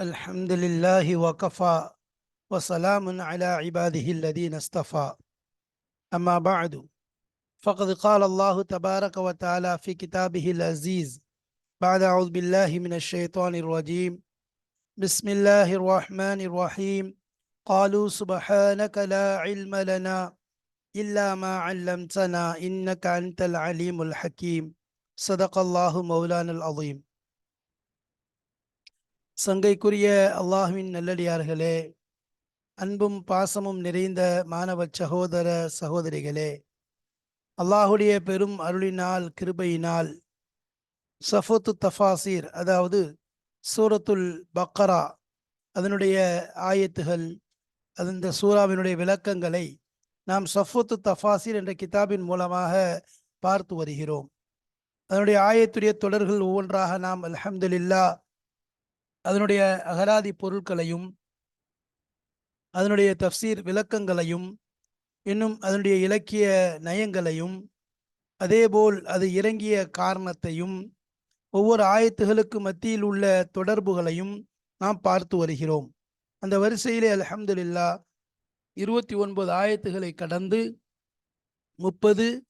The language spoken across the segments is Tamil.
الحمد لله وكفى وسلام على عباده الذين اصطفى. أما بعد فقد قال الله تبارك وتعالى في كتابه العزيز بعد أعوذ بالله من الشيطان الرجيم بسم الله الرحمن الرحيم. قالوا سبحانك لا علم لنا إلا ما علمتنا إنك أنت العليم الحكيم. صدق الله مولانا العظيم. சங்கைக்குரிய அல்லாஹுவின் நல்லடியார்களே அன்பும் பாசமும் நிறைந்த மாணவ சகோதர சகோதரிகளே அல்லாஹுடைய பெரும் அருளினால் கிருபையினால் சஃபத்து தஃபாசீர் அதாவது சூரத்துல் பக்கரா அதனுடைய ஆயத்துகள் அந்த சூராவினுடைய சூறாவினுடைய விளக்கங்களை நாம் சஃபத்து தஃபாசீர் என்ற கிதாபின் மூலமாக பார்த்து வருகிறோம். அதனுடைய ஆயத்துடைய தொடர்கள் ஒவ்வொன்றாக நாம் அலமதுல்லா அதனுடைய அகராதி பொருட்களையும் அதனுடைய தஃசீர் விளக்கங்களையும் இன்னும் அதனுடைய இலக்கிய நயங்களையும் அதேபோல் அது இறங்கிய காரணத்தையும் ஒவ்வொரு ஆயத்துகளுக்கு மத்தியில் உள்ள தொடர்புகளையும் நாம் பார்த்து வருகிறோம். அந்த வரிசையிலே அலமதுல்லா இருபத்தி ஒன்பது ஆயத்துகளை கடந்து முப்பது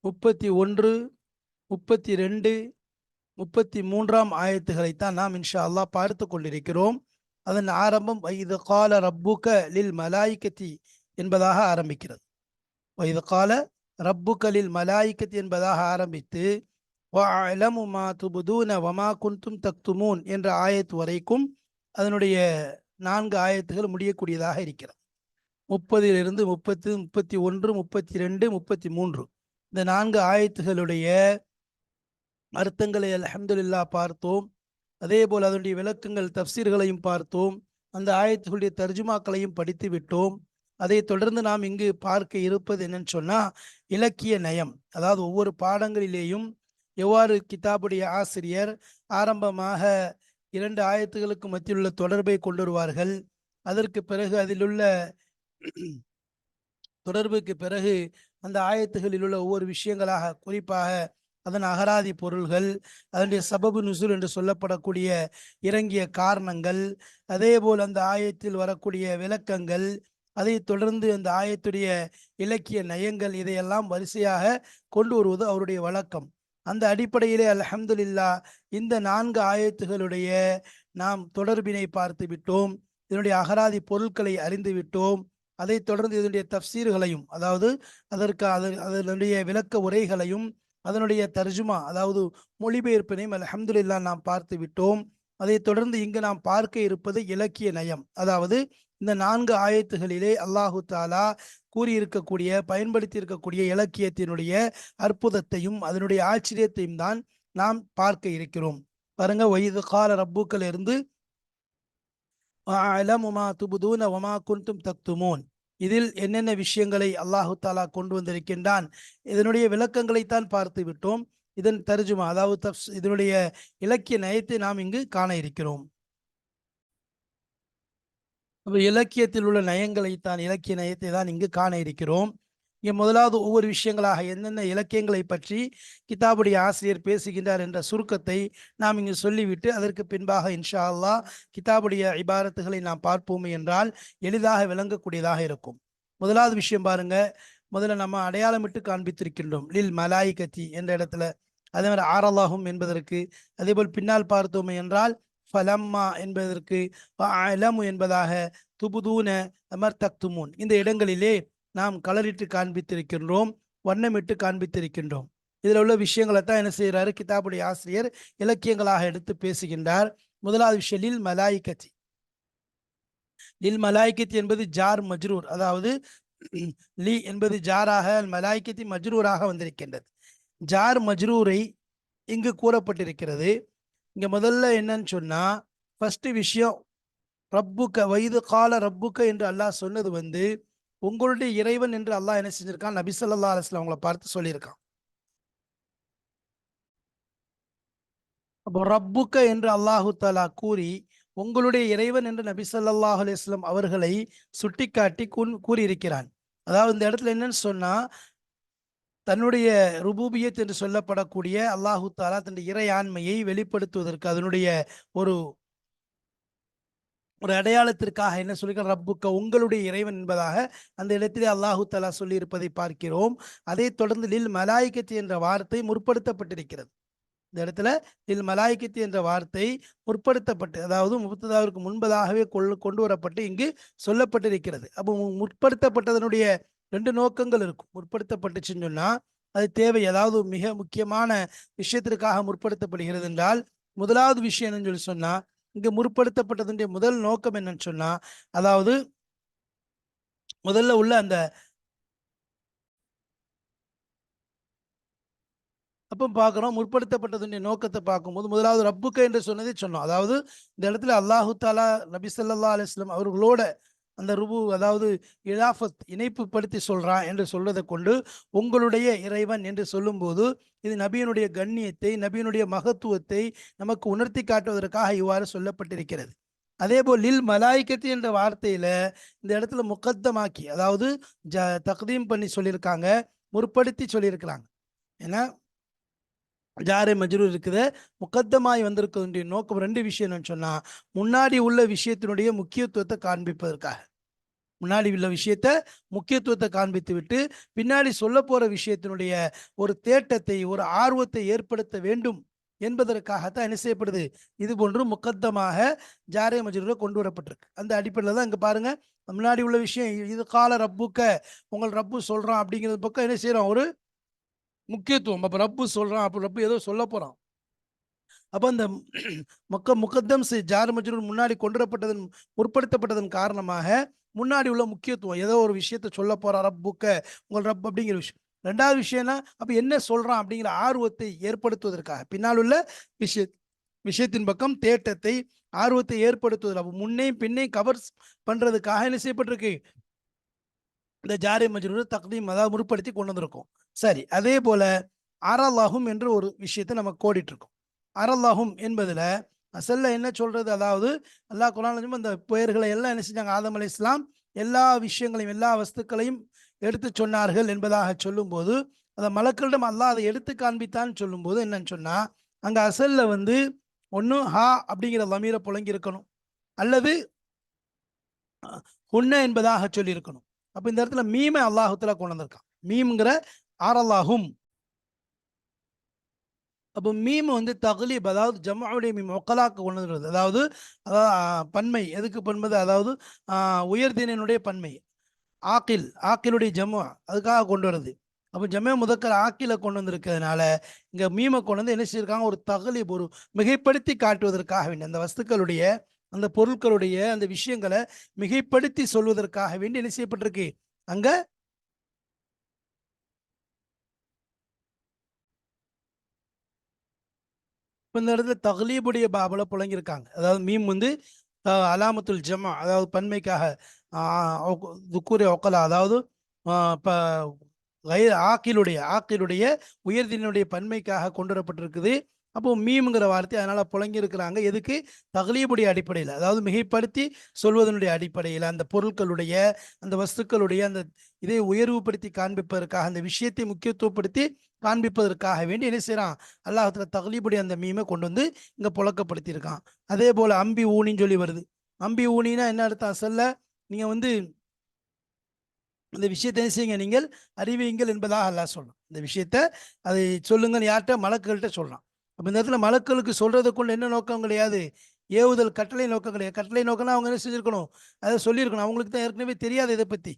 முப்பத்தி ஒன்று முப்பத்தி ரெண்டு முப்பத்தி மூன்றாம் ஆயத்துகளைத்தான் நாம் இன்ஷா அல்லாஹ் பார்த்து கொண்டிருக்கிறோம். அதன் ஆரம்பம் வைது கால ரப்புக லில் மலாய்கத்தி என்பதாக ஆரம்பிக்கிறது. வைது கால ரப்புக லில் மலாய்கத்தி என்பதாக ஆரம்பித்து மா துபுதூன வமா குந்தும் தக்துமூன் என்ற ஆயத்து வரைக்கும் அதனுடைய நான்கு ஆயத்துகள் முடியக்கூடியதாக இருக்கிறது. முப்பதிலிருந்து முப்பத்து முப்பத்தி ஒன்று முப்பத்தி ரெண்டு முப்பத்தி மூன்று. இந்த நான்கு ஆயத்துகளுடைய அர்த்தங்களை அலமதுல்லா பார்த்தோம். அதே போல் அதனுடைய விளக்கங்கள் தப்சீர்களையும் பார்த்தோம். அந்த ஆயத்துகளுடைய தர்ஜுமாக்களையும் படித்து விட்டோம். அதை தொடர்ந்து நாம் இங்கு பார்க்க இருப்பது என்னன்னு சொன்னா இலக்கிய நயம். அதாவது ஒவ்வொரு பாடங்களிலேயும் எவ்வாறு கிதாபுடைய ஆசிரியர் ஆரம்பமாக இரண்டு ஆயத்துகளுக்கு மத்தியில் உள்ள தொடர்பை கொண்டு வருவார்கள் அதற்கு பிறகு அதிலுள்ள தொடர்புக்கு பிறகு அந்த ஆயத்துகளில் உள்ள ஒவ்வொரு விஷயங்களாக குறிப்பாக அதன் அகராதி பொருள்கள் அதனுடைய சபபு நுசுல் என்று சொல்லப்படக்கூடிய இறங்கிய காரணங்கள் அதே போல் அந்த ஆயத்தில் வரக்கூடிய விளக்கங்கள் அதை தொடர்ந்து அந்த ஆயத்துடைய இலக்கிய நயங்கள் இதையெல்லாம் வரிசையாக கொண்டு வருவது அவருடைய வழக்கம். அந்த அடிப்படையிலே அலமதுல்லா இந்த நான்கு ஆயத்துகளுடைய நாம் தொடர்பினை பார்த்து விட்டோம் இதனுடைய அகராதி பொருட்களை அறிந்து விட்டோம் அதை தொடர்ந்து இதனுடைய தப்சீர்களையும் அதாவது அதற்கு அதனுடைய விளக்க உரைகளையும் அதனுடைய தர்ஜுமா அதாவது மொழிபெயர்ப்பினையும் அலஹம்துல்லா நாம் பார்த்து விட்டோம். அதை தொடர்ந்து இங்கு நாம் பார்க்க இருப்பது இலக்கிய நயம். அதாவது இந்த நான்கு ஆயத்துகளிலே அல்லாஹு தாலா கூறியிருக்கக்கூடிய பயன்படுத்தி இருக்கக்கூடிய இலக்கியத்தினுடைய அற்புதத்தையும் அதனுடைய ஆச்சரியத்தையும் தான் நாம் பார்க்க இருக்கிறோம். பாருங்க வயது கால ரப்புக்கள் இருந்து துபுதூன ஒமா குன்தும் தக்துமோன். இதில் என்னென்ன விஷயங்களை அல்லாஹு தாலா கொண்டு வந்திருக்கின்றான் இதனுடைய விளக்கங்களைத்தான் பார்த்து விட்டோம். இதன் தர்ஜுமா அதாவது தப்ஸ் இதனுடைய இலக்கிய நயத்தை நாம் இங்கு காண இருக்கிறோம். இலக்கியத்தில் உள்ள நயங்களைத்தான் இலக்கிய நயத்தை தான் இங்கு காண இருக்கிறோம். இங்கே முதலாவது ஒவ்வொரு விஷயங்களாக என்னென்ன இலக்கியங்களை பற்றி கிதாபுடைய ஆசிரியர் பேசுகின்றார் என்ற சுருக்கத்தை நாம் இங்கு சொல்லிவிட்டு அதற்கு பின்பாக இன்ஷா அல்லா கிதாபுடைய இபாரத்துகளை நாம் பார்ப்போம் என்றால் எளிதாக விளங்கக்கூடியதாக இருக்கும். முதலாவது விஷயம் பாருங்க முதல்ல நம்ம அடையாளமிட்டு காண்பித்திருக்கின்றோம். லில் மலாய் கத்தி என்ற இடத்துல அதே மாதிரி ஆரலாகும் என்பதற்கு அதே போல் பின்னால் பார்த்தோம் என்றால் ஃபலம்மா என்பதற்கு அலமு என்பதாக துபுதூன அமர் தக்துமூன் இந்த இடங்களிலே நாம் கலரிட்டு காண்பித்திருக்கின்றோம் வண்ணமிட்டு காண்பித்திருக்கின்றோம். இதில் உள்ள விஷயங்களை தான் என்ன செய்கிறாரு? கிதாபுடைய ஆசிரியர் இலக்கியங்களாக எடுத்து பேசுகின்றார். முதலாவது விஷயம் லில் மலாய்கத்தி லில் மலாய்கத்தி என்பது ஜார் மஜ்ரூர். அதாவது லி என்பது ஜாராக மலாய்கத்தி மஜ்ரூராக வந்திருக்கின்றது. ஜார் மஜ்ரூரை இங்கு கூறப்பட்டிருக்கிறது. இங்கே முதல்ல என்னன்னு சொன்னால் ஃபஸ்ட்டு விஷயம் ரப்புக்க வயது கால ரப்புக்க என்று அல்லாஹ் சொன்னது வந்து உங்களுடைய இறைவன் என்று அல்லாஹ் என்ன செஞ்சிருக்கான்? நபிசல்லா அலிஸ்லாம் அவங்கள பார்த்து சொல்லியிருக்கான். அப்போ ரப்புக்க என்று அல்லாஹு தாலா கூறி உங்களுடைய இறைவன் என்று நபி சொல்லாஹ் அவர்களை சுட்டிக்காட்டி கூறியிருக்கிறான். அதாவது இந்த இடத்துல என்னன்னு சொன்னா தன்னுடைய ருபூபியத் என்று சொல்லப்படக்கூடிய அல்லாஹு தாலா தன்னுடைய இறையாண்மையை வெளிப்படுத்துவதற்கு அதனுடைய ஒரு ஒரு அடையாளத்திற்காக என்ன சொல்லியிருக்க ரப்புக்க உங்களுடைய இறைவன் என்பதாக அந்த இடத்திலே அல்லாஹு தலா சொல்லியிருப்பதை பார்க்கிறோம். அதை தொடர்ந்து லில் மலாய்க்கத்து என்ற வார்த்தை முற்படுத்தப்பட்டிருக்கிறது. இந்த இடத்துல லில் மலாய்க்கத்து என்ற வார்த்தை முற்படுத்தப்பட்டு அதாவது முப்பத்ததாவிற்கு முன்பதாகவே கொள் கொண்டு வரப்பட்டு இங்கு சொல்லப்பட்டிருக்கிறது. அப்போ முற்படுத்தப்பட்டதனுடைய ரெண்டு நோக்கங்கள் இருக்கும். முற்படுத்தப்பட்டுச்சுன்னு சொன்னா அது தேவை. ஏதாவது மிக முக்கியமான விஷயத்திற்காக முற்படுத்தப்படுகிறது என்றால் முதலாவது விஷயம் என்னன்னு சொல்லி சொன்னா இங்கு முற்படுத்தப்பட்டதுடைய முதல் நோக்கம் என்னன்னு சொன்னா அதாவது முதல்ல உள்ள அந்த அப்போ பார்க்குறோம் முற்படுத்தப்பட்டதுடைய நோக்கத்தை பார்க்கும்போது முதலாவது ரப்புக்க என்று சொன்னதை சொன்னோம். அதாவது இந்த இடத்துல அல்லாஹு தாலா நபி ஸல்லல்லாஹு அலிஸ்லாம் அவர்களோட அந்த ருபு அதாவது இலாஃபத் இணைப்புப்படுத்தி சொல்கிறான் என்று சொல்வதை கொண்டு உங்களுடைய இறைவன் என்று சொல்லும்போது இது நபியினுடைய கண்ணியத்தை நபியினுடைய மகத்துவத்தை நமக்கு உணர்த்தி காட்டுவதற்காக இவ்வாறு சொல்லப்பட்டிருக்கிறது. அதேபோல் லில் மலாய்க்கத்து என்ற வார்த்தையில் இந்த இடத்துல முக்கத்தமாக்கி அதாவது ஜ தக்தீம் பண்ணி சொல்லியிருக்காங்க முற்படுத்தி சொல்லியிருக்கிறாங்க. ஏன்னா ஜாரே மஜ்ரூர் இருக்குது? முக்கத்தமாய் வந்திருக்கக்கூடிய நோக்கம் ரெண்டு விஷயம் என்னன்னு சொன்னால் முன்னாடி உள்ள விஷயத்தினுடைய முக்கியத்துவத்தை காண்பிப்பதற்காக. முன்னாடி உள்ள விஷயத்த முக்கியத்துவத்தை காண்பித்து விட்டு பின்னாடி சொல்ல போகிற விஷயத்தினுடைய ஒரு தேட்டத்தை ஒரு ஆர்வத்தை ஏற்படுத்த வேண்டும் என்பதற்காகத்தான் என்ன செய்யப்படுது? இது போன்று முக்கத்தமாக ஜாரே மஜூரில் கொண்டு வரப்பட்டிருக்கு. அந்த அடிப்படையில் தான் இங்கே பாருங்க முன்னாடி உள்ள விஷயம் இது கால ரப்புக்க உங்கள் ரப்பு சொல்கிறான் அப்படிங்கிறது பக்கம் என்ன செய்கிறோம் ஒரு முக்கியத்துவம். அப்போ ரப்பு சொல்றான் அப்போ ரப்பு ஏதோ சொல்ல போறான். அப்போ அந்த மொக்க முக்கத்தம் சி ஜார் மஜ்ரூர் முன்னாடி கொண்டு வரப்பட்டதன் முற்படுத்தப்பட்டதன் காரணமாக முன்னாடி உள்ள முக்கியத்துவம். ஏதோ ஒரு விஷயத்த சொல்ல போறா ரப்புக்க உங்கள் ரப் அப்படிங்கிற விஷயம். ரெண்டாவது விஷயம்னா அப்ப என்ன சொல்றான் அப்படிங்கிற ஆர்வத்தை ஏற்படுத்துவதற்காக. பின்னால் உள்ள விஷய விஷயத்தின் பக்கம் தேட்டத்தை ஆர்வத்தை ஏற்படுத்துவதில். அப்போ முன்னே பின்னே கவர் பண்றதுக்காக என்ன செய்யப்பட்டிருக்கு? இந்த ஜாரி மஜ்ரூர் தக்தீம் அதாவது முற்படுத்தி கொண்டு வந்திருக்கோம். சரி அதே போல அரல்லாஹும் என்று ஒரு விஷயத்தை நம்ம கோடிட்டு இருக்கோம் அரல்லாஹும் என்பதுல அசல்ல என்ன சொல்றது? அதாவது அல்லா குரான் அந்த பெயர்களை எல்லாம் என்ன செஞ்சாங்க? ஆதம் அலி இஸ்லாம் எல்லா விஷயங்களையும் எல்லா வஸ்துக்களையும் எடுத்து சொன்னார்கள் என்பதாக சொல்லும்போது அந்த மலக்களிடம் அல்லா அதை எடுத்து காண்பித்தான்னு சொல்லும்போது என்னன்னு சொன்னா அங்க அசல்ல வந்து ஒன்று ஹா அப்படிங்கிற லமீரை புழங்கி இருக்கணும் அல்லது ஹுன்ன என்பதாக சொல்லியிருக்கணும். அப்ப இந்த இடத்துல மீமை அல்லாஹுத்துல கொண்டு வந்திருக்கான் மீம்ங்கிற ஆரல்லாஹும் அப்போ மீம் வந்து தகுலீப் அதாவது ஜமாவுடைய மீம் ஒக்கலாக்கு கொண்டு வந்துருது அதாவது அதாவது பன்மை. எதுக்கு பண்பது அதாவது ஆ, உயர்தினையினுடைய பன்மை. ஆக்கில் ஆக்கிலுடைய ஜம்மு அதுக்காக கொண்டு வருது அப்போ ஜமே முதக்கர் ஆக்கில கொண்டு வந்திருக்கிறதுனால இங்கே மீமை கொண்டு வந்து என்ன செய்யிருக்காங்க ஒரு தகலீப் ஒரு மிகைப்படுத்தி காட்டுவதற்காக வேண்டிய அந்த வஸ்துக்களுடைய அந்த பொருட்களுடைய அந்த விஷயங்களை மிகைப்படுத்தி சொல்வதற்காக வேண்டி என்ன செய்யப்பட்டிருக்கு? அங்க இந்த இடத்துல தகலீபுடைய பாபல புழங்கியிருக்காங்க அதாவது மீம் வந்து அலாமத்துல் ஜமா அதாவது பன்மைக்காக துக்கூரிய ஒக்கலா அதாவது ஆக்கிலுடைய ஆக்கிலுடைய உயர்தினுடைய பன்மைக்காக கொண்டு வரப்பட்டிருக்குது அப்போ மீம்ங்கிற வார்த்தை அதனால புழங்கி இருக்கிறாங்க எதுக்கு? தகலீபுடைய அடிப்படையில். அதாவது மிகைப்படுத்தி சொல்வதனுடைய அடிப்படையில் அந்த பொருட்களுடைய அந்த வஸ்துக்களுடைய அந்த இதை உயர்வுபடுத்தி காண்பிப்பதற்காக அந்த விஷயத்தை முக்கியத்துவப்படுத்தி காண்பிப்பதற்காக வேண்டி என்ன செய்யறான் அல்லாஹத்துல தகலீபுடைய அந்த மீமை கொண்டு வந்து இங்க புழக்கப்படுத்தியிருக்கான். அதே போல அம்பி ஊனின்னு சொல்லி வருது. அம்பி ஊனினா என்ன அர்த்தம்? அசல்ல நீங்க வந்து இந்த விஷயத்தை என்ன செய்யுங்க நீங்கள் அறிவியுங்கள் என்பதாக அல்லாஹ் சொல்றான். இந்த விஷயத்த அதை சொல்லுங்கள் யார்கிட்ட? மலக்குகள்கிட்ட சொல்கிறான் அப்போ இந்த இடத்துல மலக்களுக்கு சொல்கிறதுக்குள்ள என்ன நோக்கம் கிடையாது? ஏவுதல் கட்டளை நோக்கம் கிடையாது. கட்டளை நோக்கம்னா அவங்க என்ன செஞ்சுருக்கணும்? அதை சொல்லியிருக்கணும். அவங்களுக்கு தான் ஏற்கனவே தெரியாது இதை பற்றி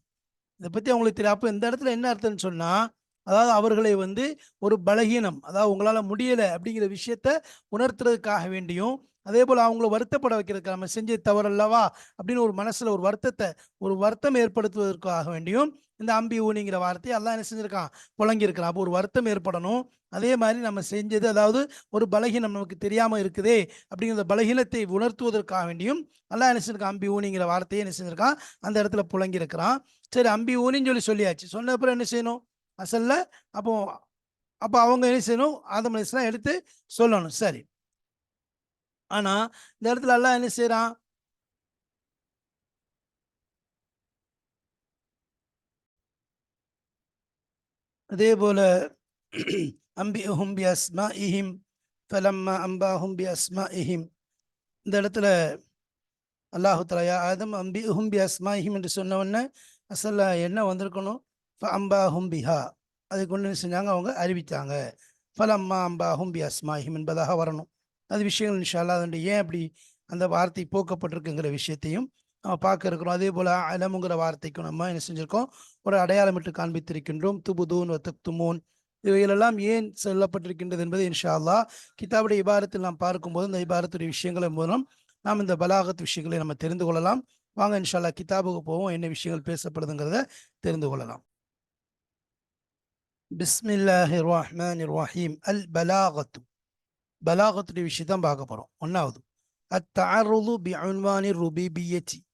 இதை பற்றி அவங்களுக்கு தெரியும் அப்போ இந்த இடத்துல என்ன அர்த்தம்னு சொன்னால் அதாவது அவர்களை வந்து ஒரு பலகீனம் அதாவது உங்களால் முடியலை அப்படிங்கிற விஷயத்த உணர்த்துறதுக்காக வேண்டியும் அதே போல் அவங்கள வருத்தப்பட வைக்கிறதுக்கு நம்ம செஞ்ச தவறல்லவா அப்படின்னு ஒரு மனசில் ஒரு வருத்தத்தை ஒரு வருத்தம் ஏற்படுத்துவதற்காக வேண்டியும் இந்த அம்பி ஊனிங்கிற வார்த்தையை எல்லாம் என்ன செஞ்சிருக்கான்? புழங்கியிருக்கிறான் அப்போ ஒரு வருத்தம் ஏற்படணும். அதே மாதிரி நம்ம செஞ்சது அதாவது ஒரு பலகீனம் நமக்கு தெரியாமல் இருக்குதே அப்படிங்கிற பலகீனத்தை உணர்த்துவதற்காக வேண்டியும் எல்லாம் என்ன செஞ்சிருக்கான்? அம்பி ஊனிங்கிற வார்த்தையை என்ன செஞ்சிருக்கான்? அந்த இடத்துல புழங்கியிருக்கிறான் சரி அம்பி ஊனின்னு சொல்லி சொல்லியாச்சு. சொன்ன அப்புறம் என்ன செய்யணும்? அசல்ல அப்போ அப்போ அவங்க என்ன செய்யணும்? ஆதம் எடுத்து சொல்லணும். சரி. ஆனால் இந்த இடத்துல எல்லாம் என்ன செய்கிறான் அதே போல அம்பிஹும் பி அஸ்மாஇஹிம் ஃபலம்மா அம்பாஹும் பி அஸ்மாஇஹிம் இந்த இடத்துல அல்லாஹு தலா ஆதம் அம்பி ஹும்பி அஸ்மாஹிம் என்று சொன்ன உடனே அசல்ல என்ன வந்திருக்கணும்? அம்பா ஹும்பிஹா அதுக்கு ஒன்று செஞ்சாங்க? அவங்க அறிவித்தாங்க ஃபலம்மா அம்பா ஹும்பி அஸ்மாஹிம் என்பதாக வரணும். அது விஷயங்கள் இன்ஷால்லா அதனுடைய ஏன் அப்படி அந்த வார்த்தை போக்கப்பட்டிருக்குங்கிற விஷயத்தையும் நம்ம பார்க்க இருக்கிறோம். அதே போல் அலமுங்கிற வார்த்தைக்கும் நம்ம என்ன செஞ்சுருக்கோம்? ஒரு அடையாளமிட்டு காண்பித்திருக்கின்றோம். துபுதூன் வத்துக்துமூன் இவைகளெல்லாம் ஏன் சொல்லப்பட்டிருக்கின்றது என்பது இன்ஷா அல்லாஹ் கிதாபுடைய இபாரத்தில் நாம் பார்க்கும்போது இந்த இபாரத்துடைய விஷயங்களை மூலம் நாம் இந்த பலாகத் விஷயங்களை நம்ம தெரிந்து கொள்ளலாம். வாங்க இன்ஷால்லா கிதாபுக்கு போவோம். என்ன விஷயங்கள் பேசப்படுதுங்கிறத தெரிந்து கொள்ளலாம். பிஸ்மில்லாஹி ரஹ்மான் ரஹீம் அல் பலாகத்து. பலாகத்துடைய விஷயத்தான் பார்க்க போகிறோம் ஒன்றாவது அத்தாருது பி அன்வானி ருபிபியச்சி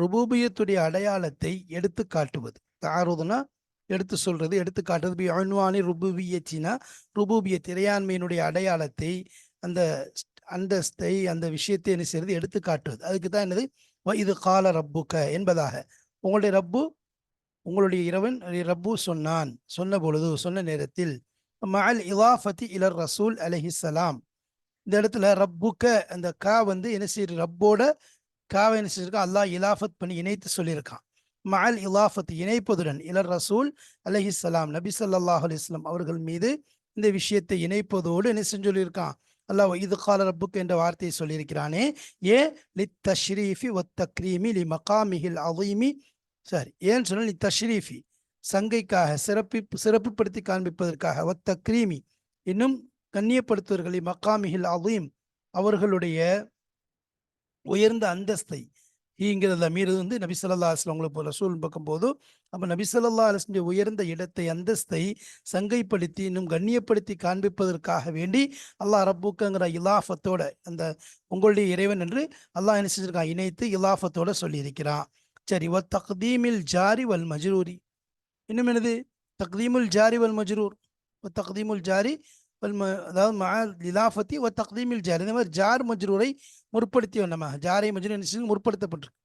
ருபூபியத்துடைய அடையாளத்தை எடுத்து காட்டுவது. தாருதுனா எடுத்து சொல்றது எடுத்து காட்டுறது. பி அன்வானி ருபூபியச்சினா ருபூபிய திரையாண்மையினுடைய அடையாளத்தை அந்த அந்தஸ்தை அந்த விஷயத்தை என்ன செய்யறது? எடுத்து காட்டுவது. அதுக்கு தான் என்னது? இது கால ரப்புக்க என்பதாக. உங்களுடைய ரப்பு உங்களுடைய இரவன் ரப்பு சொன்னான். சொன்ன பொழுது சொன்ன நேரத்தில் மஅல் இலாஃபத்தி இலர் ரசூல் அலஹிசலாம் இந்த இடத்துல ரப்புக்க அந்த கா வந்து என்ன செய்யுது ரப்போட காவை என்ன செஞ்சிருக்கான் அல்லாஹ் இலாஃபத் பண்ணி இணைத்து சொல்லியிருக்கான். மஅல் இலாஃபத் இணைப்பதுடன் இலர் ரசூல் அலஹிசலாம் நபி ஸல்லல்லாஹு அலிஸ்லாம் அவர்கள் மீது இந்த விஷயத்தை இணைப்பதோடு என்ன செஞ்சு சொல்லியிருக்கான்? அல்லாஹ் இது கால ரப்புக் என்ற வார்த்தையை சொல்லியிருக்கிறானே. ஏ? லித் தஷ்ரீஃபி ஒத் தக்ரீமி லி மகாமிஹில் அதீமி சாரி ஏன்னு சொன்னால் லி தஷ்ரீஃபி சங்கைக்காக சிறப்பி சிறப்புப்படுத்தி காண்பிப்பதற்காக. ஒத் தக்ரீமி இன்னும் கண்ணியப்படுத்துவர்களை மக்காமிஹில் அதீம் அவர்களுடைய உயர்ந்த அந்தஸ்தை. ஈங்கிறத மீறது வந்து நபிசல்லா ஸல்லல்லாஹு அலைஹி போல ரசூல் பக்கம் போது அப்போ நபிசல்லா அலுவலுடைய உயர்ந்த இடத்தை அந்தஸ்தை சங்கைப்படுத்தி இன்னும் கண்ணியப்படுத்தி காண்பிப்பதற்காக வேண்டி அல்லாஹ் ரப்புக்குங்கிற இலாஃபத்தோட அந்த உங்களுடைய இறைவன் என்று அல்லாஹ் என்ன செஞ்சிருக்கான்? இணைத்து இலாஃபத்தோட சொல்லியிருக்கிறான். சரி ஓ தக்தீமில் ஜாரி வல் மஜ்ரூரி. இன்னும் என்னது? தக்தீமுல் ஜாரி வல் மஜ்ரூர். வ தக்தீமுல் ஜாரி வல் ம அதாவது மா ஓ தக்தீமில் ஜாரி. இந்த மாதிரி ஜார் மஜ்ரூரை முற்படுத்தி நம்ம ஜாரை மஜ்ரூர் என்ன செஞ்சு முற்படுத்தப்பட்டிருக்கு.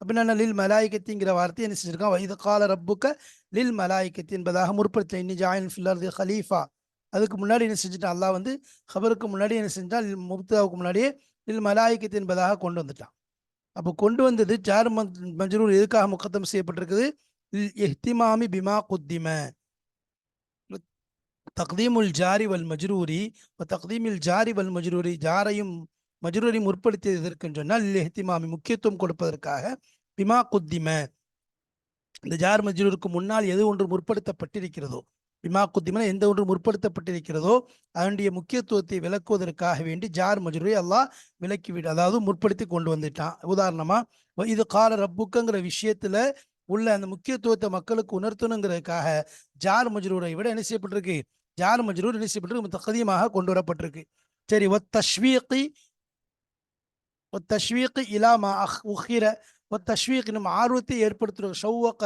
அப்படின்னா லில் மலாய்கத்திங்கிற வார்த்தை என்ன செஞ்சிருக்கான்? இது கால ரப்புக்க லில் மலாய்கத்தி என்பதாக முற்படுத்த இன்னி ஜாயின் ஃபில்லர் ஹலீஃபா. அதுக்கு முன்னாடி என்ன செஞ்சுட்டான்? அல்லாஹ் வந்து ஹபருக்கு முன்னாடி என்ன செஞ்சான் முப்தாவுக்கு முன்னாடியே லில் மலாய்கத்தி என்பதாக கொண்டு வந்துட்டான். அப்போ கொண்டு வந்தது ஜார் மஜ்ரூர் எதுக்காக முக்கத்தம் செய்யப்பட்டிருக்குது? எஹ்திமாமி பிமா குத்திம. தக்தீமுல் ஜாரி வல் மஜ்ரூரி தக்தீமில் ஜாரி வல் மஜ்ரூரி ஜாரையும் மஜ்ரூரி முற்படுத்தியது எதற்குன்னு சொன்னால் எஹ்திமாமி முக்கியத்துவம் கொடுப்பதற்காக பிமா குத்திம. இந்த ஜார் மஜ்ரூருக்கு முன்னால் எது ஒன்று முற்படுத்தப்பட்டிருக்கிறதோ பிமா குத்திமன எந்த ஒன்று முற்படுத்தப்பட்டிருக்கிறதோ அதனுடைய முக்கியத்துவத்தை விளக்குவதற்காக வேண்டி ஜார் மஜ்ரூரை அல்லாஹ் விலக்கிவிடு அதாவது முற்படுத்தி கொண்டு வந்துட்டான். உதாரணமா இது கால ரப்புக்குங்கிற விஷயத்துல உள்ள அந்த முக்கியத்துவத்தை மக்களுக்கு உணர்த்தணுங்கிறதுக்காக ஜார் மஜ்ரூரை விட என்ன செய்யப்பட்டிருக்கு? ஜார் மஜ்ரூர் என்ன செய்யப்பட்டிருக்கு? தகுதியமாக கொண்டு வரப்பட்டிருக்கு. சரி ஒ தஷ்வீகி ஒரு தஷ்வீக்கு இலாமா அஹ் உஹிர ஒரு தஷ்வீக் நம்ம ஆர்வத்தை ஏற்படுத்துறது ஷௌவக்க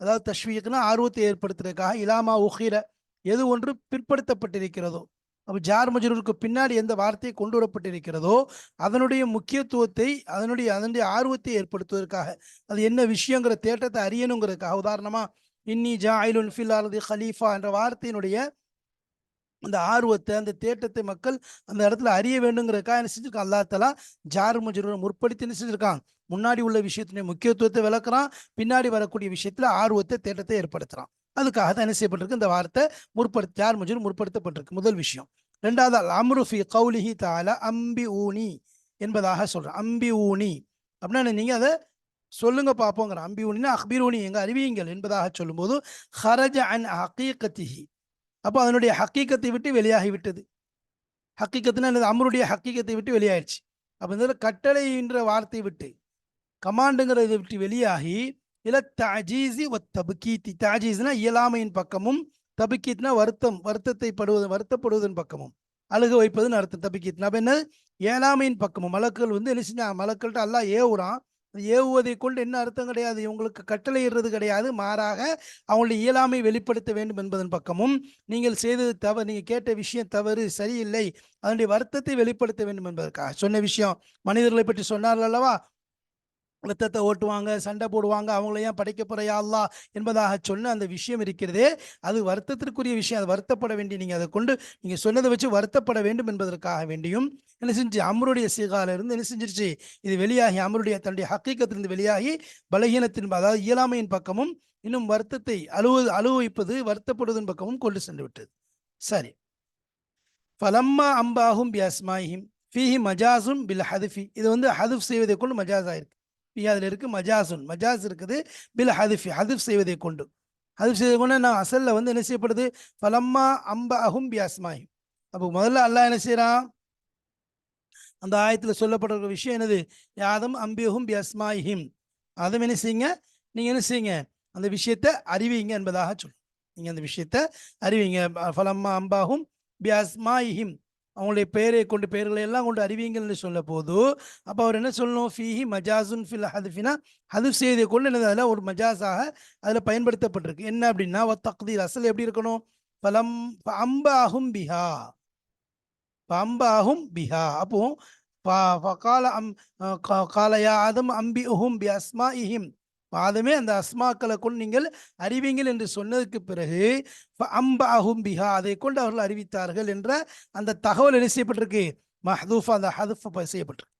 அதாவது தஷ்வீக்னா ஆர்வத்தை ஏற்படுத்துறதுக்காக இலாமா உஹிர எது ஒன்று பிற்படுத்தப்பட்டிருக்கிறதோ அப்போ ஜார் மஜ்ரூருக்கு பின்னாடி எந்த வார்த்தையை கொண்டு வரப்பட்டிருக்கிறதோ அதனுடைய முக்கியத்துவத்தை அதனுடைய அதனுடைய ஆர்வத்தை ஏற்படுத்துவதற்காக அது என்ன விஷயங்கிற தேட்டத்தை அறியணுங்கிறதுக்காக. உதாரணமாக இன்னி ஐலுன் ஃபில் அலதி ஹலீஃபா என்ற வார்த்தையினுடைய அந்த ஆர்வத்தை அந்த தேட்டத்தை மக்கள் அந்த இடத்துல அறிய வேண்டுங்கிறதுக்காக என்ன செஞ்சிருக்கான் அல்லாத்தலா ஜார் மஜ்ரூரை முற்படுத்தி என்ன செஞ்சிருக்கான்? முன்னாடி உள்ள விஷயத்தினுடைய முக்கியத்துவத்தை விளக்குறான். பின்னாடி வரக்கூடிய விஷயத்துல ஆர்வத்தை தேட்டத்தை ஏற்படுத்துறான். அதுக்காக தான் என்ன செய்யப்பட்டிருக்கு? இந்த வார்த்தை முற்படுத்தி ஜார் முஜர் முற்படுத்தப்பட்டிருக்கு. முதல் விஷயம். ரெண்டாவது அல் அம்ருஃபி கௌலிஹி தால அம்பி ஊனி என்பதாக சொல்றேன். அம்பி ஊனி அப்படின்னா நீங்க அதை சொல்லுங்க பார்ப்போங்கிற அம்பி ஊனினா அக்பீர் ஊனி எங்க அறிவியுங்கள் என்பதாக சொல்லும்போது ஹரஜ அன் ஹக்கீகத்திஹி அப்போ அதனுடைய ஹக்கீக்கத்தை விட்டு வெளியாகி விட்டது ஹக்கீக்கத்துனா என்னது? அமருடைய ஹக்கீக்கத்தை விட்டு வெளியாயிடுச்சு. அப்போ இந்த கட்டளை என்ற வார்த்தை விட்டு கமாண்டுங்கிறத விட்டு வெளியாகி இல்லை தாஜீசி ஒ தபுக்கீத்தி தாஜீஸ்னா இயலாமையின் பக்கமும் தபுக்கீத்னா வருத்தம் வருத்தத்தை படுவது வருத்தப்படுவதன் பக்கமும். அழுக வைப்பதுன்னு அர்த்தம். தபிக்கீத்னா அப்போ என்ன ஏழாமையின் பக்கமும். மலக்கள் வந்து என்ன செஞ்சா மலக்கள்கிட்ட எல்லாம் ஏவுறான். ஏவுவதை கொண்டு என்ன அர்த்தம் கிடையாது? இவங்களுக்கு கட்டளையிடுறது கிடையாது. மாறாக அவங்களுடைய இயலாமை வெளிப்படுத்த வேண்டும் என்பதன் பக்கமும் நீங்கள் செய்தது தவறு நீங்கள் கேட்ட விஷயம் தவறு சரியில்லை அதனுடைய வருத்தத்தை வெளிப்படுத்த வேண்டும் என்பதற்காக. சொன்ன விஷயம் மனிதர்களை பற்றி சொன்னார்கள் அல்லவா? ரத்தத்தை ஓட்டுவாங்க சண்டை போடுவாங்க அவங்கள ஏன் படைக்க போறையா அல்லா என்பதாக சொன்ன அந்த விஷயம் இருக்கிறதே. அது வருத்தத்திற்குரிய விஷயம். அது வருத்தப்பட வேண்டிய நீங்கள் அதை கொண்டு நீங்கள் சொன்னதை வச்சு வருத்தப்பட வேண்டும் என்பதற்காக வேண்டியும் என்ன செஞ்சு அமருடைய சீகால இருந்து என்ன செஞ்சிருச்சு? இது வெளியாகி அமருடைய தன்னுடைய ஹக்கீக்கத்திலிருந்து வெளியாகி பலகீனத்தின் அதாவது இயலாமையின் பக்கமும் இன்னும் வருத்தத்தை அழுவ அழுவிப்பது வருத்தப்படுவதன் பக்கமும் கொண்டு சென்று விட்டது சரி. ஃபலம்மா அம்பாகும் பியாஸ்மாஹிம் ஃபீஹி மஜாசும் பில் ஹதுஃபி. இது வந்து ஹதுஃப் செய்வதை கொண்டு மஜாஸ் ஆயிருக்கு ஃபி அதில் இருக்கு மஜாசுன் மஜாஸ் இருக்குது பில் ஹதிஃபி. ஹதிஃப் செய்வதை கொண்டு. ஹதிஃப் செய்வதை கொண்டு நான் அசலில் வந்து என்ன செய்யப்படுது? ஃபலம்மா அம்பாகும் பியாஸ்மாஹிம் அப்போ முதல்ல அல்லாஹ் என்ன செய்கிறான் அந்த ஆயத்தில் சொல்லப்படுற விஷயம் என்னது? யாதம் பி அஸ்மாயிஹிம் அதுவும் என்ன செய்யுங்க? நீங்கள் என்ன செய்யுங்க? அந்த விஷயத்தை அறிவிங்க என்பதாக சொல்லும். நீங்கள் அந்த விஷயத்தை அறிவிங்க. ஃபலம்மா அம்பாகும் பி அஸ்மாயிஹிம் அவங்களுடைய பெயரை கொண்டு பெயர்களை எல்லாம் கொண்டு அறிவிங்கள்னு சொல்ல போது அப்போ அவர் என்ன சொல்லணும்? ஃபீஹி மஜாசுன் ஃபில் ஹதுஃபினா ஹதுஃப் செய்தியை கொண்டு என்னது? அதில் ஒரு மஜாஸாக அதில் பயன்படுத்தப்பட்டிருக்கு. என்ன அப்படின்னா ஒரு தக்தீர் அசல் எப்படி இருக்கணும்? ஃபலம் அம்பாகும் பிஹா. அம்பாகும் பிஹா. அப்போ கால அம் காலையா ஆதம் அம்பி உஹும் பி அஸ்மா இஹிம் ஆதமே அந்த அஸ்மாக்களை கொண்டு நீங்கள் அறிவீங்கள் என்று சொன்னதுக்கு பிறகு அம்பாகும் பிஹா அதை கொண்டு அவர்கள் அறிவித்தார்கள் என்ற அந்த தகவல் என்ன செய்யப்பட்டிருக்கு? மஹதூஃபா அந்த ஹதுஃபா செய்யப்பட்டிருக்கு.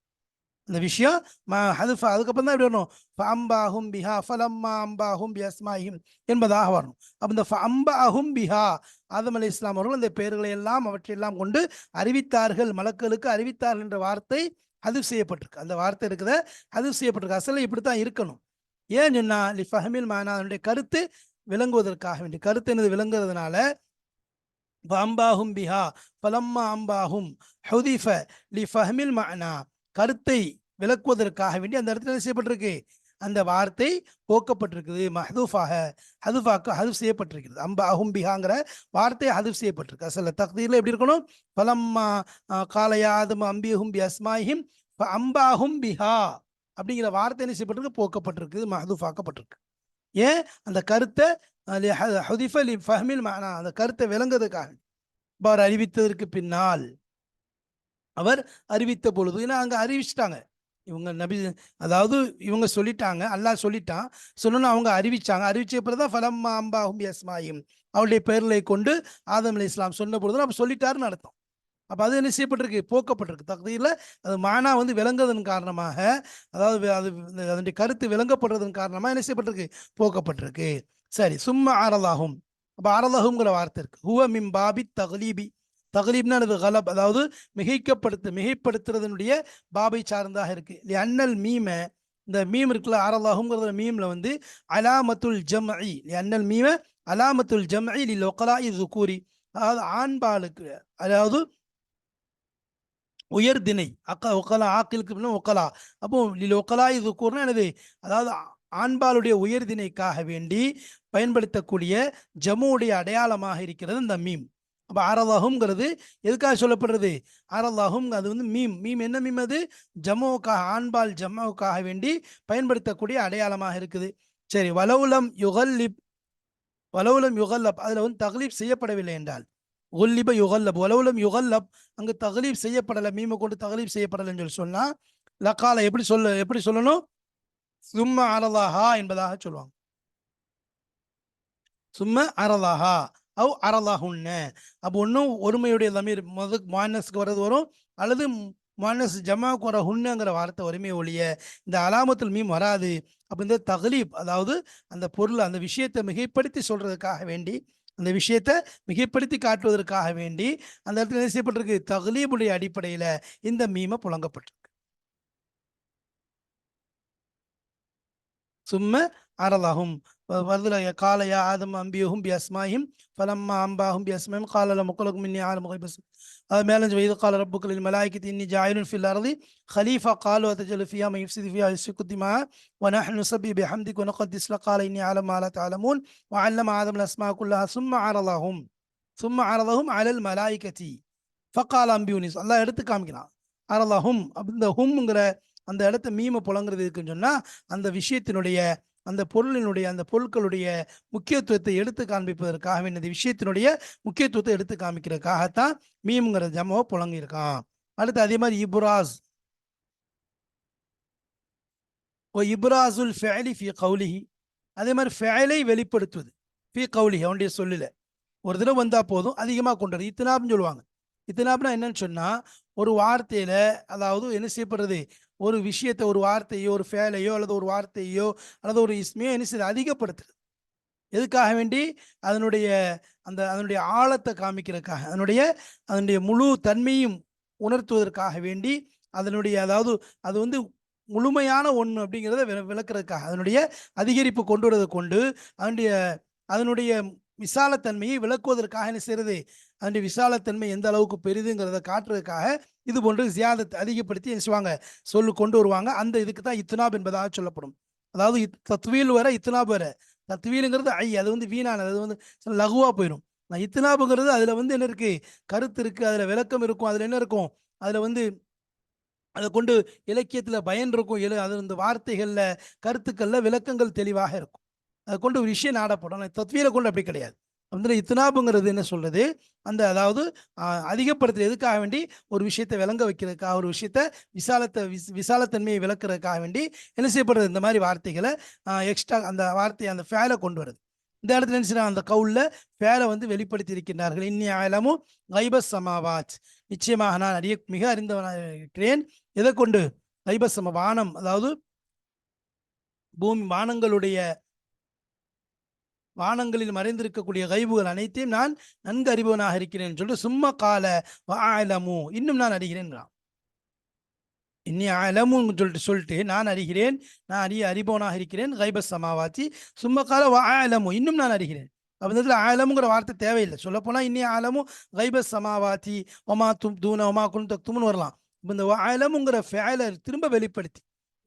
இந்த விஷயம் ம ஹதுஃபா அதுக்கப்புறம் தான் எப்படி வரணும்? அம்பாகும் பிஹா ஃபலம்மா அம்பாகும் பி அஸ்மாஹிம் என்பதாக வரணும். அப்போ இந்த அம்பாகும் பிஹா ஆதம் அலி இஸ்லாம் அவர்கள் அந்த பெயர்களை எல்லாம் அவற்றையெல்லாம் கொண்டு அறிவித்தார்கள் மலக்களுக்கு அறிவித்தார்கள் என்ற வார்த்தை ஹதுஃப் செய்யப்பட்டிருக்கு. அந்த வார்த்தை இருக்குத ஹதுஃப் செய்யப்பட்டிருக்கு. அசல இப்படி தான் இருக்கணும். ஏன் சொன்னா லி ஃபஹமில் மானா அதனுடைய கருத்து விளங்குவதற்காக வேண்டிய கருத்து என்னது விளங்குறதுனால அம்பாஹும் பிஹா பலம்மா அம்பாகும் ஹவுதீஃப லி ஃபஹமில் மானா. கருத்தை விளக்குவதற்காக வேண்டி அந்த இடத்துல செய்யப்பட்டிருக்கு? அந்த வார்த்தை போக்கப்பட்டிருக்குது மஹதூஃபாக ஹதுஃபாக்கு ஹதுஃப் செய்யப்பட்டிருக்கிறது. அம்ப அஹும்பிஹாங்கிற வார்த்தை ஹதுஃப் செய்யப்பட்டிருக்கு. அசல தக்தீரில் எப்படி இருக்கணும்? பலம்மா காலையாதும் அம்பி அஹும்பி அஸ்மாஹிம் அம்பாஹும் பிஹா. அப்படிங்கிற வார்த்தை என்ன செய்யப்பட்டிருக்கு? போக்கப்பட்டிருக்கு. மஹதூஃபாக்கப்பட்டிருக்கு ஏன்? அந்த கருத்தை ஹுதிஃப லி ஃபஹமில் மானா அந்த கருத்தை விளங்குறதுக்காக அவர் அறிவித்ததற்கு பின்னால் அவர் அறிவித்த பொழுது ஏன்னா அங்கே அறிவிச்சிட்டாங்க. இவங்க நபி அதாவது இவங்க சொல்லிட்டாங்க அல்லாஹ் சொல்லிட்டான். சொல்லணும் அவங்க அறிவிச்சாங்க. அறிவிச்ச பிறகு தான் ஃபலம்மா அம்பாஹும் யஸ்மாயும் அவருடைய பெயர்களை கொண்டு ஆதம் அலி இஸ்லாம் சொன்ன பொழுது நம்ம சொல்லிட்டாருன்னு அர்த்தம். அப்போ அது என்ன செய்யப்பட்டிருக்கு? போக்கப்பட்டிருக்கு. தகுதியில் அது மானா வந்து விளங்குறதன் காரணமாக அதாவது அது அதனுடைய கருத்து விளங்கப்படுறதன் காரணமாக என்ன செய்யப்பட்டிருக்கு? போக்கப்பட்டிருக்கு. சரி சும்மா ஆரலாகும். அப்போ ஆரலாகுங்கிற வார்த்தை இருக்கு. ஹுவ மிம் பாபி தகலீபி. தகலீப்னா அது கலப் அதாவது மிகைக்கப்படுத்து மிகைப்படுத்துறதனுடைய பாபை சார்ந்தாக இருக்கு. அண்ணல் மீம இந்த மீம் இருக்குல்ல ஆரலாகுங்கிறத மீம்ல வந்து அலாமத்துல் ஜம்இ அண்ணல் மீம அலாமத்துல் ஜம்இ லில் ஒக்கலா இது கூறி அதாவது ஆண்பாலுக்கு அதாவது உயர்தினை அக்கா ஒக்கலா ஆக்கிலுக்கு ஒக்கலா அப்போ இதில் ஒக்கலா இது கூறுனா என்னது? அதாவது ஆண்பாலுடைய உயர்தினைக்காக வேண்டி பயன்படுத்தக்கூடிய ஜம்முடைய அடையாளமாக இருக்கிறது இந்த மீம். அப்போ ஆரல்லாஹுங்கிறது எதுக்காக சொல்லப்படுறது? ஆரல்லாஹும் அது வந்து மீம். மீம் என்ன மீம் அது? ஜம்முவுக்காக ஆண்பால் ஜம்மாவுக்காக வேண்டி பயன்படுத்தக்கூடிய அடையாளமாக இருக்குது. சரி வலவுலம் யுகல்லிப் வலவுலம் யுகல்லப் அதில் வந்து தகலீப் செய்யப்படவில்லை என்றால் ஒல்லிப யுகல்லப் உலவுலம் யுகல்லப் அங்கு தகலீப் செய்யப்படலை. மீமை கொண்டு தகலீப் செய்யப்படலைன்னு சொல்லி சொன்னால் லக்கால எப்படி சொல்ல எப்படி சொல்லணும்? சும்மா அரலாஹா என்பதாக சொல்லுவாங்க. சும்மா அரலாஹா அவ் அரலாகுன்ன அப்போ ஒன்றும் ஒருமையுடைய லமீர் முத மானஸ்க்கு வர்றது வரும். அல்லது மானஸ் ஜமாவுக்கு வர ஹுன்னுங்கிற வார்த்தை ஒருமை ஒழிய இந்த அலாமத்தில் மீம் வராது. அப்போ இந்த தகலீப் அதாவது அந்த பொருள் அந்த விஷயத்தை மிகைப்படுத்தி சொல்றதுக்காக வேண்டி அந்த விஷயத்தை மிகைப்படுத்தி காட்டுவதற்காக வேண்டி அந்த இடத்துல என்ன செய்யப்பட்டிருக்கு? தகலீபுடைய அடிப்படையில் இந்த மீமை புழங்கப்பட்டிருக்கு. சும்ம அரலாகும் வருதுல காலையா ஆதம் அம்பியஹும் பி அஸ்மாஹிம் ஃபலம்மா அம்பாஹும் பி அஸ்மாஹிம் காலல முக்கலக்கும் மின்னி ஆலம் முகைபஸ் அது மேலே வயது கால ரப்புக்களில் மலாய்க்கு இன்னி ஜாயிலுன் ஃபில் அர்தி خليفة قالوا أتجل فيها من يفسد فيها يسفك الدماء ونحن نسبح بحمدك ونقدس لك قال إني أعلم ما لا تعلمون وعلم آدم الأسماء كلها ثم عرضهم ثم عرضهم على الملائكة فقال أنبيوني الله எடுத்து காமிக்கிறான் அரலஹும் அந்த ஹும்ங்கிற அந்த இடத்த மீமை புலங்குறது இருக்குன்னு சொன்னா அந்த விஷயத்தினுடைய அந்த பொருளினுடைய அந்த பொருட்களுடைய முக்கியத்துவத்தை எடுத்து காண்பிப்பதற்காக வேண்டிய விஷயத்தினுடைய முக்கியத்துவத்தை எடுத்து காமிக்கிறதுக்காகத்தான் மீம்ங்கிற ஜமாவை புழங்கியிருக்கான். அடுத்து அதே மாதிரி இப்ராஸ். ஓ இப்ராசுல் ஃபேலி ஃபி கௌலிஹி. அதே மாதிரி ஃபேலை வெளிப்படுத்துவது ஃபி கௌலிஹி அவனுடைய சொல்லில். ஒரு தடவை வந்தால் போதும் அதிகமாக கொண்டு வரும் இத்தனாப்னு சொல்லுவாங்க. இத்தனாப்னா என்னன்னு சொன்னால் ஒரு வார்த்தையில் அதாவது என்ன செய்யப்படுறது ஒரு விஷயத்தை ஒரு வார்த்தையோ ஒரு ஃபேலையோ அல்லது ஒரு வார்த்தையோ அல்லது ஒரு இஸ்மையோ என்ன செய்யுது அதிகப்படுத்துறது. எதுக்காக வேண்டி? அதனுடைய அந்த அதனுடைய ஆழத்தை காமிக்கிறதுக்காக அதனுடைய அதனுடைய முழு தன்மையும் உணர்த்துவதற்காக வேண்டி அதனுடைய அதாவது அது வந்து முழுமையான ஒன்று அப்படிங்கிறத விளக்குறதுக்காக அதனுடைய அதிகரிப்பு கொண்டு வரதை கொண்டு அதனுடைய அதனுடைய விசாலத்தன்மையை விளக்குவதற்காக என்ன செய்யறது அதனுடைய விசாலத்தன்மை எந்த அளவுக்கு பெரிதுங்கிறத காட்டுறதுக்காக இது போன்று ஜியாதத்தை அதிகப்படுத்தி என்ன செய்வாங்க? சொல்லு கொண்டு வருவாங்க. அந்த இதுக்கு தான் இத்னாப் என்பதாக சொல்லப்படும். அதாவது தத்வீல் வர இத்னாப் வர தத்வீலுங்கிறது ஐ அது வந்து வீணானது. அது வந்து லகுவாக லகுவா போயிடும் நான் இத்னாபுங்கிறது அதுல வந்து என்ன இருக்கு? கருத்து இருக்கு அதுல விளக்கம் இருக்கும் அதுல என்ன இருக்கும்? அதுல வந்து அதை கொண்டு இலக்கியத்துல பயன் இருக்கும். எழு அது இந்த வார்த்தைகள்ல கருத்துக்கள்ல விளக்கங்கள் தெளிவாக இருக்கும். அதை கொண்டு ஒரு விஷயம் நாடப்படும் ஆனால் கொண்டு அப்படி கிடையாது. வந்து இத்தனாபுங்கிறது என்ன சொல்றது? அந்த அதாவது ஆஹ், அதிகப்படுத்துறது எதுக்காக வேண்டி? ஒரு விஷயத்தை விளங்க வைக்கிறதுக்காக ஒரு விஷயத்த விசாலத்தை விஸ் விசாலத்தன்மையை விளக்குறதுக்காக வேண்டி என்ன செய்யப்படுறது? இந்த மாதிரி வார்த்தைகளை எக்ஸ்ட்ரா அந்த வார்த்தையை அந்த ஃபேலை கொண்டு வருது. இந்த இடத்துல என்ன அந்த கவுல்ல ஃபேலை வந்து வெளிப்படுத்தி இருக்கின்றார்கள் இன்னி ஆலமும் கைபஸ் சமாவாத். நிச்சயமாக நான் அறிய மிக அறிந்தவனாக இருக்கிறேன். எதை கொண்டு? கைபஸ் சம வானம். அதாவது பூமி வானங்களுடைய வானங்களில் மறைந்திருக்கக்கூடிய கைபுகள் அனைத்தையும் நான் நன்கு அறிபவனாக இருக்கிறேன் சொல்லிட்டு சும்மா கால வாழமு இன்னும் நான் அறிகிறேன்றான் இன்னி அலமுன்னு சொல்லிட்டு சொல்லிட்டு நான் அறிகிறேன் நான் அறிய அறிபவனாக இருக்கிறேன் கைப சமாவாத்தி. சும்மா கால வாழமு இன்னும் நான் அறிகிறேன். அப்படின்றதுல இந்த ஆலமுங்கிற வார்த்தை தேவையில்லை. சொல்லப்போனா இன்னி ஆலமும் கைபஸ் சமாவாத்தி ஒமா தும் தூன ஒமா குன் தக்தும்னு வரலாம். இந்த ஆலமுங்கிற ஃபேலை திரும்ப வெளிப்படுத்தி.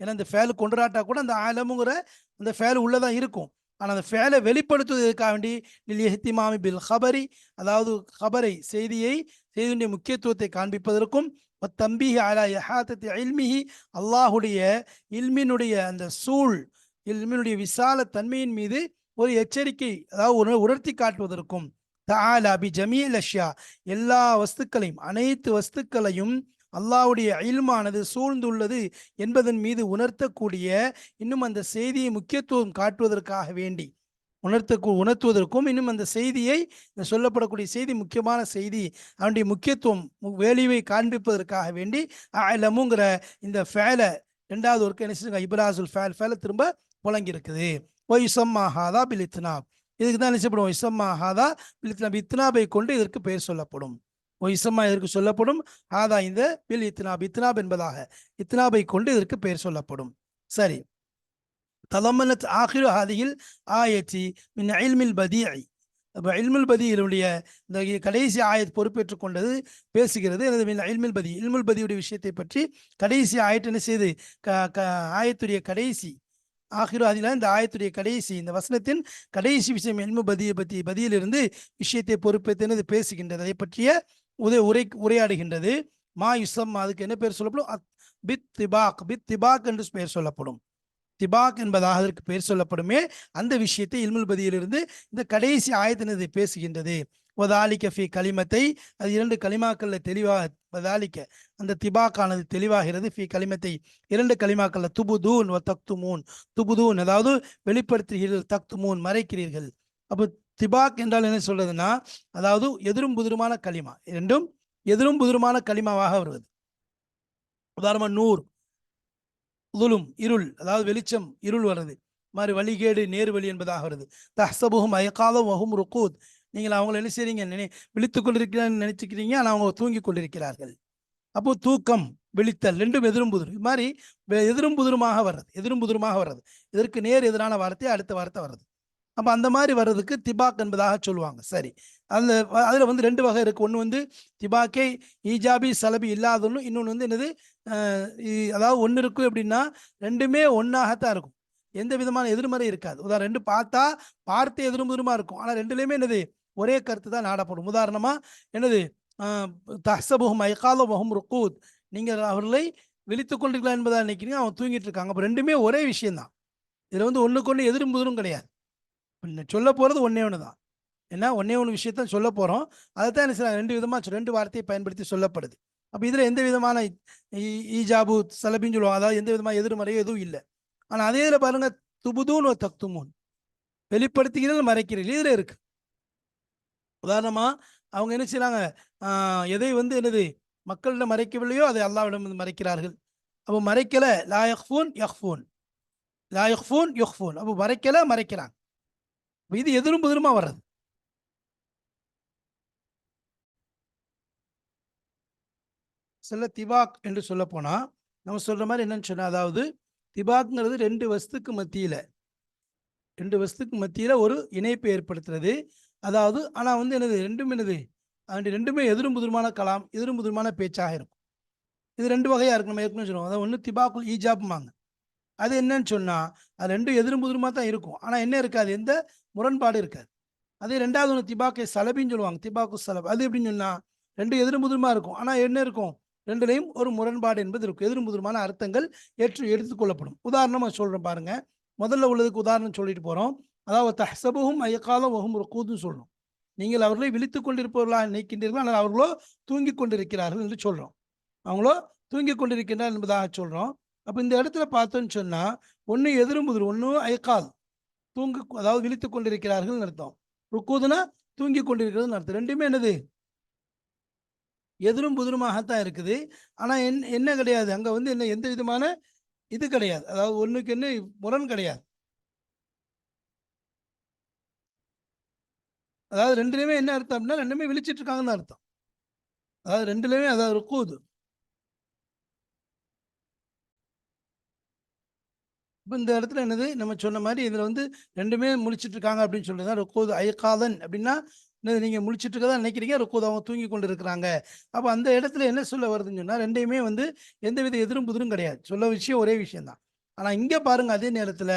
ஏன்னா இந்த ஃபேல் கொண்டுராட்டா கூட அந்த ஆலமுங்கிற அந்த ஃபேல் உள்ளதான் இருக்கும். ஆனால் அந்த ஃபேலை வெளிப்படுத்துவதற்காக வேண்டி லில் பில் ஹபரி அதாவது ஹபரை செய்தியை செய்தியுடைய முக்கியத்துவத்தை காண்பிப்பதற்கும் தம்பி அலா யஹாத்தத்தி இல்மிஹி அல்லாஹுடைய இல்மினுடைய அந்த சூழ் இல்மினுடைய விசால தன்மையின் மீது ஒரு எச்சரிக்கை அதாவது ஒரு உணர்த்தி காட்டுவதற்கும். தாலா பி ஜமீல் அஷ்யா எல்லா வஸ்துக்களையும் அனைத்து வஸ்துக்களையும் அல்லாவுடைய இல்மானது சூழ்ந்துள்ளது என்பதன் மீது உணர்த்தக்கூடிய இன்னும் அந்த செய்தியை முக்கியத்துவம் காட்டுவதற்காக வேண்டி உணர்த்த உணர்த்துவதற்கும் இன்னும் அந்த செய்தியை இந்த சொல்லப்படக்கூடிய செய்தி முக்கியமான செய்தி அவனுடைய முக்கியத்துவம் மு- காண்பிப்பதற்காக வேண்டி அலமுங்கிற இந்த ஃபேலை ரெண்டாவது ஒர்க்கு என்ன செஞ்சுங்க இப்ராசுல் ஃபேல் ஃபேலை திரும்ப புழங்கி இருக்குது ஓ இசம்மா ஹாதா பில் இத்னாப். இதுக்கு தான் என்ன செய்யப்படும்? இசம்மா ஹாதா பில் இத்னாப். இத்னாபை கொண்டு இதற்கு பெயர் சொல்லப்படும். ஓ இசம்மா இதற்கு சொல்லப்படும். ஆதா இந்த பில் இத்னாப். இத்னாப் என்பதாக. இத்னாபை கொண்டு இதற்கு பெயர் சொல்லப்படும். சரி. தலமனத் ஆகிரு ஹாதியில் ஆயத்தி மின் அயில்மில் பதியை அப்போ இல்முல் பதியினுடைய இந்த கடைசி ஆயத் பொறுப்பேற்றுக் கொண்டது பேசுகிறது. எனது இல்முல் பதி இல்முல் பதியுடைய விஷயத்தை பற்றி கடைசி ஆயத்து என்ன செய்து? க க ஆயத்துடைய கடைசி ஆகிரோ அதில் இந்த ஆயத்துடைய கடைசி இந்த வசனத்தின் கடைசி விஷயம் எல்மு பதியை பற்றி பதியிலிருந்து விஷயத்தை பொறுப்பேற்று பேசுகின்றது. அதை பற்றிய உதை உரை உரையாடுகின்றது. மா யுசம் அதுக்கு என்ன பேர் சொல்லப்படும்? அத்- பித் திபாக் பித் திபாக் என்று பெயர் சொல்லப்படும். திபாக் என்பதாக அதற்கு பெயர் சொல்லப்படுமே. அந்த விஷயத்தை இல்முல் பதியிலிருந்து இந்த கடைசி ஆயத்தினது பேசுகின்றது. வதாலிக்க ஃபி கலிமத்தை அது இரண்டு களிமாக்களில் தெளிவாக வதாலிக்க அந்த திபாக்கானது தெளிவாகிறது. ஃபி கலிமத்தை இரண்டு களிமாக்களில் துபுதூன் வ தக்துமூன். துபுதூன் அதாவது வெளிப்படுத்துகிறீர்கள் தக்துமூன் மறைக்கிறீர்கள். அப்போ திபாக் என்றால் என்ன சொல்றதுன்னா அதாவது எதிரும் புதிருமான களிமா இரண்டும் எதிரும் புதிருமான களிமாவாக வருவது. உதாரணமா நூர் துலும் இருள் அதாவது வெளிச்சம் இருள் வருது மாதிரி வழிகேடு நேர் வழி என்பதாக வருது. தஹசபுகும் அயக்காலம் வகும் ருக்கூத் நீங்கள் அவங்களை என்ன செய்றீங்க? நினை விழித்துக் கொண்டிருக்கிறான்னு நினைச்சுக்கிறீங்க ஆனால் அவங்க தூங்கி கொண்டிருக்கிறார்கள். அப்போ தூக்கம் விழித்தல் ரெண்டும் எதிரும் புதிரும் இது மாதிரி வெ- எதிரும் புதிருமாக வர்றது எதிரும் புதிருமாக வர்றது. இதற்கு நேர் எதிரான வார்த்தை அடுத்த வார்த்தை வர்றது. அப்போ அந்த மாதிரி வர்றதுக்கு திபாக் என்பதாக சொல்லுவாங்க. சரி. அந்த அதில் வந்து ரெண்டு வகை இருக்குது ஒன்று வந்து திபாக்கே ஈஜாபி சலபி இல்லாதொன்னு இன்னொன்று வந்து என்னது? அதாவது ஒன்று இருக்கும் எப்படின்னா ரெண்டுமே ஒன்றாகத்தான் இருக்கும். எந்த விதமான எதிர்மறை இருக்காது. உதாரணம் ரெண்டு பார்த்தா பார்த்து எதிரும் இருக்கும். ஆனால் ரெண்டுலேயுமே என்னது? ஒரே கருத்து தான் நாடப்படும். உதாரணமாக என்னது? தஹ்சபுஹும் ஐகாலபுஹும் ருக்கூத். நீங்கள் அவர்களை விழித்து கொண்டிருக்கலாம் என்பதாக நினைக்கிறீங்க. அவன் தூங்கிட்டு இருக்காங்க. அப்போ ரெண்டுமே ஒரே விஷயம்தான். இதில் வந்து ஒன்றுக்கு ஒன்று எதிரும் புதிரும் கிடையாது. சொல்ல போகிறது ஒன்றே ஒன்று தான். ஏன்னா ஒன்றே ஒன்று விஷயத்தான் சொல்ல போகிறோம் அதை தான் என்ன ரெண்டு விதமாக ரெண்டு வார்த்தையை பயன்படுத்தி சொல்லப்படுது. அப்போ இதில் எந்த விதமான ஈஜாபு சலபின்னு சொல்லுவாங்க. அதாவது எந்த விதமான எதிர்மறையோ எதுவும் இல்லை. ஆனால் அதே இதில் பாருங்கள் துபுதூன் ஒரு தக்துமூன். வெளிப்படுத்துகிறீர்கள் மறைக்கிறீர்கள். இதில் இருக்கு. உதாரணமாக அவங்க என்ன செய்கிறாங்க எதை வந்து என்னது? மக்களிடம் மறைக்கவில்லையோ அதை அல்லாவிடம் வந்து மறைக்கிறார்கள். அப்போ மறைக்கலை லா யஹ்ஃபூன் யஹ்ஃபூன் லா யஹ்ஃபூன் யஹ்ஃபூன் அப்போ மறைக்கலை மறைக்கிறாங்க. இது எதிரும் புதிருமா வர்றது? சில திபாக் என்று சொல்ல போனா நம்ம சொல்ற மாதிரி என்னன்னு சொன்னா அதாவது திபாக்ங்கிறது ரெண்டு வஸ்துக்கு மத்தியில ரெண்டு வஸ்துக்கு மத்தியில ஒரு இணைப்பை ஏற்படுத்துறது. அதாவது ஆனா வந்து என்னது ரெண்டும் என்னது அது ரெண்டுமே எதிரும் புதிருமான கலாம் எதிரும் புதிருமான பேச்சாக இருக்கும். இது ரெண்டு வகையா இருக்கு. நம்ம ஏற்கனவே சொல்லுவோம் அதாவது ஒன்று திபாக்குல் ஈஜாப்மாங்க. அது என்னன்னு சொன்னால் அது ரெண்டும் எதிரும் புதிருமா தான் இருக்கும். ஆனால் என்ன இருக்காது? எந்த முரண்பாடு இருக்காது. அதே ரெண்டாவது ஒன்று திபாக்கை சலபின்னு சொல்லுவாங்க. திபாக்கு சலப். அது எப்படின்னு சொன்னால் ரெண்டு எதிரும் புதிருமா இருக்கும். ஆனால் என்ன இருக்கும்? ரெண்டுலையும் ஒரு முரண்பாடு என்பது இருக்கும். எதிரும் புதிருமான அர்த்தங்கள் ஏற்று எடுத்துக்கொள்ளப்படும் உதாரணமாக சொல்கிறேன் பாருங்கள் முதல்ல உள்ளதுக்கு உதாரணம் சொல்லிட்டு போகிறோம் அதாவது தஹ்சபுகும் ஐயக்காலம் வகும் கூதும் சொல்லணும் நீங்கள் அவர்களை விழித்து கொண்டிருப்பவர்களாக நினைக்கின்றீர்கள்? ஆனால் அவர்களோ தூங்கி கொண்டிருக்கிறார்கள் என்று சொல்கிறோம் அவங்களோ தூங்கிக் கொண்டிருக்கின்றார் என்பதாக சொல்கிறோம் அப்போ இந்த இடத்துல பார்த்தோன்னு சொன்னால் ஒன்று எதிரும் புதிர் ஐக்கால் தூங்கு அதாவது விழித்து கொண்டிருக்கிறார்கள் அர்த்தம். ருக்கூதுனா தூங்கிக் கொண்டிருக்கிறதுன்னு அர்த்தம். ரெண்டுமே என்னது? எதிரும் புதிருமாகத்தான் இருக்குது. ஆனால் என் என்ன கிடையாது. அங்கே வந்து என்ன எந்த விதமான இது கிடையாது. அதாவது ஒன்றுக்கு என்ன முரண் கிடையாது. அதாவது ரெண்டுலேயுமே என்ன அர்த்தம் அப்படின்னா ரெண்டுமே விழிச்சிட்டு இருக்காங்கன்னு அர்த்தம். அதாவது ரெண்டுலேயுமே அதாவது ருக்கூது. இப்போ இந்த இடத்துல என்னது? நம்ம சொன்ன மாதிரி இதில் வந்து ரெண்டுமே முழிச்சிட்டு இருக்காங்க அப்படின்னு சொல்றது தான் ருக்கூது ஐகாதன் அப்படின்னா என்னது? நீங்கள் முழிச்சிட்டு இருக்கதா நினைக்கிறீங்க? ரொக்கோது அவங்க தூங்கி கொண்டு இருக்கிறாங்க அப்போ அந்த இடத்துல என்ன சொல்ல வருதுன்னு சொன்னால் ரெண்டையுமே வந்து எந்தவித எதிரும் புதிரும் கிடையாது. சொல்ல விஷயம் ஒரே விஷயம் தான் இங்கே பாருங்க அதே நேரத்தில்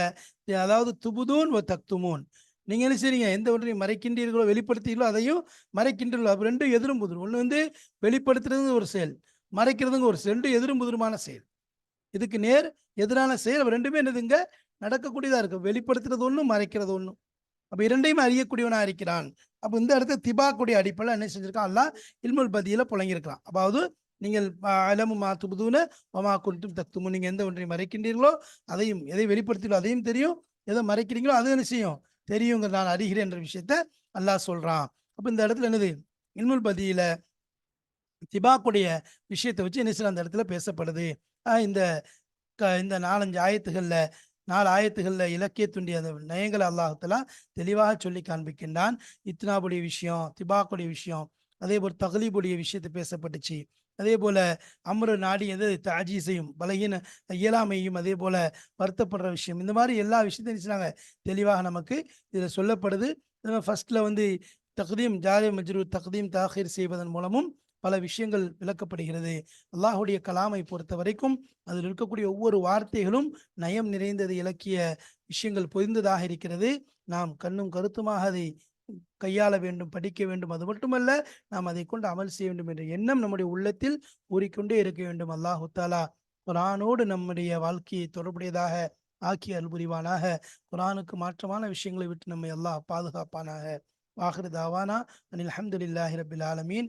அதாவது துபுதூன் வ தக்துமூன். நீங்கள் என்ன செய்றீங்க? எந்த ஒன்றையும் மறைக்கின்றீர்களோ வெளிப்படுத்தீர்களோ அதையும் மறைக்கின்றீர்களோ. அப்போ ரெண்டும் எதிரும் புதிரும். ஒன்று வந்து வெளிப்படுத்துறது ஒரு செயல் மறைக்கிறதுங்க ஒரு செயல். ரெண்டும் எதிரும் புதிருமான செயல். இதுக்கு நேர் எதிரான செயல் ரெண்டுமே ரெண்டுமே என்னதுங்க? நடக்கக்கூடியதா இருக்கு. வெளிப்படுத்துறது ஒன்றும் மறைக்கிறது ஒன்றும் அப்ப இரண்டையும் அறியக்கூடியவனா இருக்கிறான். அப்ப இந்த இடத்துல திபாக்குடைய அடிப்படையில் என்ன செஞ்சிருக்கான்? அல்லா இல்முல் பதியில புழங்கியிருக்கிறான் அதாவது நீங்கள் அலமு மா துபுதுன்னு மமா குண்டும் தத்துமு நீங்க எந்த ஒன்றை மறைக்கின்றீர்களோ அதையும் எதை வெளிப்படுத்தீங்களோ அதையும் தெரியும். எதை மறைக்கிறீங்களோ அது என்ன செய்யும்? தெரியுங்க நான் அறிகிறேன் என்ற விஷயத்த அல்லாஹ் சொல்றான். அப்ப இந்த இடத்துல என்னது? இல்முல் பதியில திபாக்குடைய விஷயத்தை வச்சு என்ன செய்யலாம் அந்த இடத்துல பேசப்படுது. இந்த க- இந்த நாலஞ்சு ஆயத்துகளில் நாலு ஆயத்துகளில் இலக்கியத்துண்டிய அந்த நயங்களை அல்லாஹத்தெல்லாம் தெளிவாக சொல்லி காண்பிக்கின்றான். இத்னாபுடைய விஷயம் திபாக்குடைய விஷயம் அதே போல் தகலீபுடைய விஷயத்தை பேசப்பட்டுச்சு. அதே போல அம்ரு நாடியது தாஜீஸையும் பலகீன இயலாமையும் அதே போல வருத்தப்படுற விஷயம். இந்த மாதிரி எல்லா விஷயத்தையும் நினைச்சாங்க தெளிவாக நமக்கு இதில் சொல்லப்படுது. ஃபர்ஸ்ட்ல வந்து தக்தீம் ஜாரி மஜ்ரூ தக்தீம் தாஹீர் செய்வதன் மூலமும் பல விஷயங்கள் விளக்கப்படுகிறது. அல்லாஹுடைய கலாமை பொறுத்த வரைக்கும் அதில் இருக்கக்கூடிய ஒவ்வொரு வார்த்தைகளும் நயம் நிறைந்தது இலக்கிய விஷயங்கள் பொதிந்ததாக இருக்கிறது. நாம் கண்ணும் கருத்துமாக அதை கையாள வேண்டும் படிக்க வேண்டும். அது மட்டுமல்ல நாம் அதை கொண்டு அமல் செய்ய வேண்டும் என்ற எண்ணம் நம்முடைய உள்ளத்தில் ஊறிக்கொண்டே இருக்க வேண்டும். அல்லாஹு தாலா குரானோடு நம்முடைய வாழ்க்கையை தொடர்புடையதாக ஆக்கி அல்புரிவானாக குரானுக்கு மாற்றமான விஷயங்களை விட்டு நம்மை அல்லாஹ் பாதுகாப்பானாக. வாஹிர் தாவானா. அனில் அஹமதுல்லாஹி ரபில் ஆலமீன்.